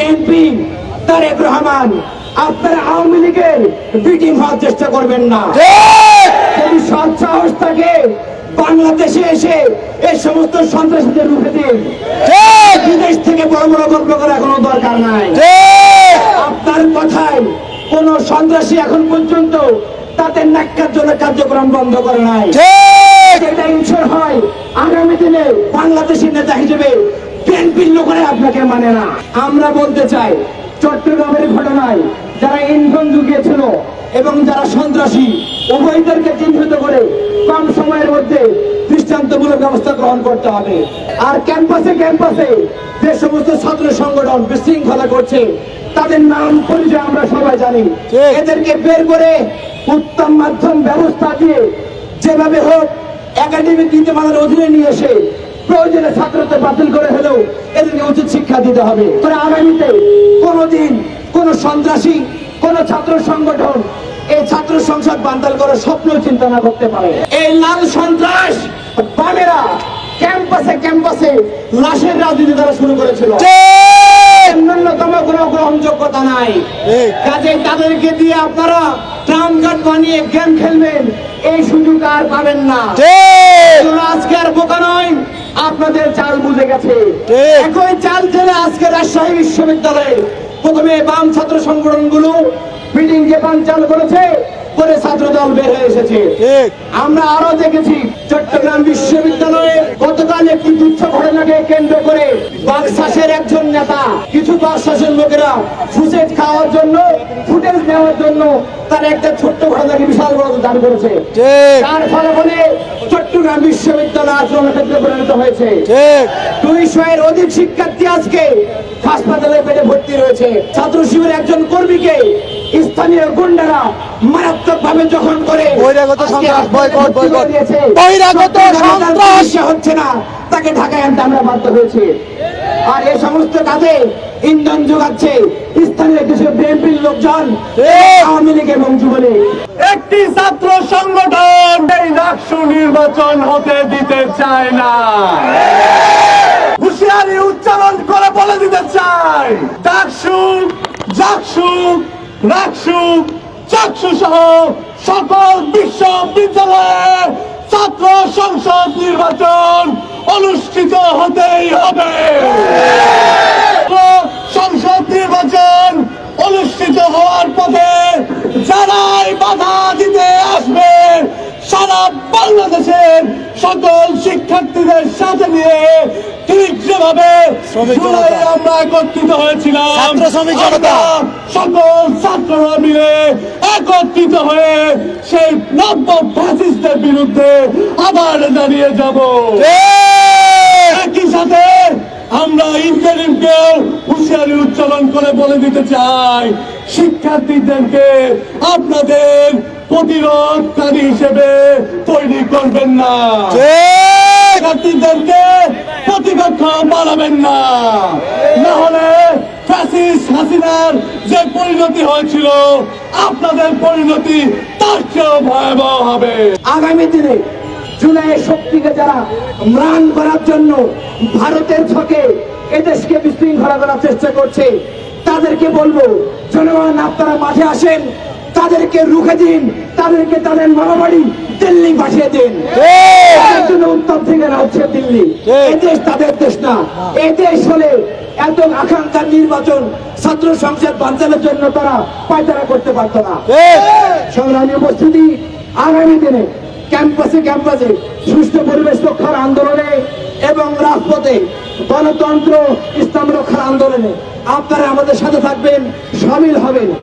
BNP Tarique Rahman. আপনারা আওয়ামী লীগের beating হওয়ার চেষ্টা করবেন না। যদি সৎ সাহস থাকে বাংলাদেশে এসে এই সমস্ত সন্ত্রাসীদের রুখে দিন। বিদেশ থেকে বড় বড় গল্প করার কোনো দরকার নাই। আপনার কথায় কোন সন্ত্রাসী এখন পর্যন্ত তাদের ন্যাক্কার জন্য কার্যক্রম বন্ধ করে নাই। এটা ইনশোর হয় আগামী দিনে বাংলাদেশি নেতা হিসেবে বিএনপির লোকেরা আপনাকে মানে না। আমরা বলতে চাই চট্টগ্রামের ঘটনায় যারা ইন্ধন জুগিয়েছিল এবং যারা সন্ত্রাসী উভয়দেরকে চিহ্নিত করে কম সময়ের মধ্যে দৃষ্টান্তমূলক ব্যবস্থা গ্রহণ করতে হবে। আর ক্যাম্পাসে ক্যাম্পাসে যে সমস্ত ছাত্র সংগঠন বিশৃঙ্খলা করছে তাদের নাম পরিচয় আমরা সবাই জানি। এদেরকে বের করে উত্তম মাধ্যম ব্যবস্থা দিয়ে যেভাবে হোক একাডেমিক নীতিমালার অধীনে নিয়ে এসে প্রয়োজনে ছাত্রত্ব বাতিল করে হলেও এদেরকে উচিত শিক্ষা দিতে হবে। তবে আগামীতে কোনোদিন কোন সন্ত্রাসী কোন ছাত্র সংগঠন এই ছাত্র সংসদ বান্দাল করার স্বপ্ন চিন্তা না করতে পারে। এই লাল সন্ত্রাস বামেরা ক্যাম্পাসে ক্যাম্পাসে লাশের রাজনীতি তারা শুরু করেছিল। ন্যূনতম কোনো গ্রহণযোগ্যতা নাই। কাজে তাদেরকে দিয়ে আপনারা ট্রাম গার্ড বানিয়ে গেম খেলবেন এই সুযোগ আর পাবেন না। আজকে আর বোকা নয় আপনাদের চাল বুঝে গেছে। একই চাল ছেলে আজকে রাজশাহী বিশ্ববিদ্যালয়ে প্রথমে বাম ছাত্র সংগঠনগুলো মিটিং যে পান চালু করেছে করে ছাত্র দল বের হয়ে এসেছে। আমরা আরও দেখেছি চট্টগ্রাম বিশ্ববিদ্যালয়ে গতকাল একটি তুচ্ছ ঘটনাকে কেন্দ্র করে বাকশাসের একজন নেতা কিছু বাকশাসের লোকেরা ফুসেট খাওয়ার জন্য ফুটেজ নেওয়ার জন্য তার একটা ছোট্ট ঘটনাকে বিশাল বড় দান করেছে। তার চট্টগ্রাম বিশ্ববিদ্যালয় আক্রমণের ক্ষেত্রে পরিণত হয়েছে। দুইশো এর অধিক শিক্ষার্থী আজকে হাসপাতালে পেটে ভর্তি রয়েছে। ছাত্র শিবির একজন কর্মীকে স্থানীয় গুন্ডারা মারাত্মক ভাবে জখম করে। বহিরাগত সন্ত্রাস, বয়কট, বয়কট। বহিরাগত সন্ত্রাস। হচ্ছে না। তাকে ঢাকায় আনতে আমরা বাধ্য হয়েছি। আর এই সমস্ত কাজে ইন্ধন যোগাচ্ছে স্থানীয় কিছু বিএনপির লোকজন আওয়ামী লীগ এবং যুবলীগ। একটি ছাত্র সংগঠন এই ডাকসু নির্বাচন হতে দিতে চায় না। হুঁশিয়ারি উচ্চারণ করে বলে দিতে চাই ডাকসু জাকসু রাকসু, চাকসু সহ সকল বিশ্ববিদ্যালয়ে ছাত্র সংসদ নির্বাচন অনুষ্ঠিত হতেই হবে। সংসদ নির্বাচন অনুষ্ঠিত হওয়ার পথে যারাই বাধা বাংলাদেশের সকল শিক্ষার্থীদের সাথে নিয়ে ঠিক যেভাবে আমরা একত্রিত হয়েছিলাম। সকল ছাত্ররা মিলে একত্রিত হয়ে সেই নব্য ফ্যাসিস্টের বিরুদ্ধে আবার দাঁড়িয়ে যাব। একই সাথে আমরা ইন্টারিমকেও হুঁশিয়ারি উচ্চারণ করে বলে দিতে চাই। শিক্ষার্থীদেরকে আপনাদের প্রতিরোধকারী হিসেবে করবেন না। শিক্ষার্থীদেরকে প্রতিপক্ষ বানাবেন না। না হলে হাসিনার যে পরিণতি হয়েছিল আপনাদের পরিণতি তার চেয়েও ভয়াবহ হবে। আগামী দিনে জুলাইয়ের শক্তিকে যারা ম্লান করার জন্য ভারতের ছকে এদেশকে বিশৃঙ্খলা করার চেষ্টা করছে তাদেরকে বলব জনগণ আপনারা মাঠে আসেন। তাদেরকে রুখে দিন তাদেরকে তাদের মারামারি দিল্লি পাঠিয়ে দিন। জন্য উত্তর থেকে হচ্ছে দিল্লি। এদেশ তাদের দেশ না। এই দেশ হলে এত আকাঙ্ক্ষার নির্বাচন ছাত্র সংসদ বাঞ্চালের জন্য তারা পায়তারা করতে পারতো না। সংগ্রামী উপস্থিতি আগামী দিনে ক্যাম্পাসে ক্যাম্পাসে সুস্থ পরিবেশ রক্ষার আন্দোলনে এবং রাজপথে গণতন্ত্র ইসলাম রক্ষার আন্দোলনে আপনারা আমাদের সাথে থাকবেন সামিল হবেন।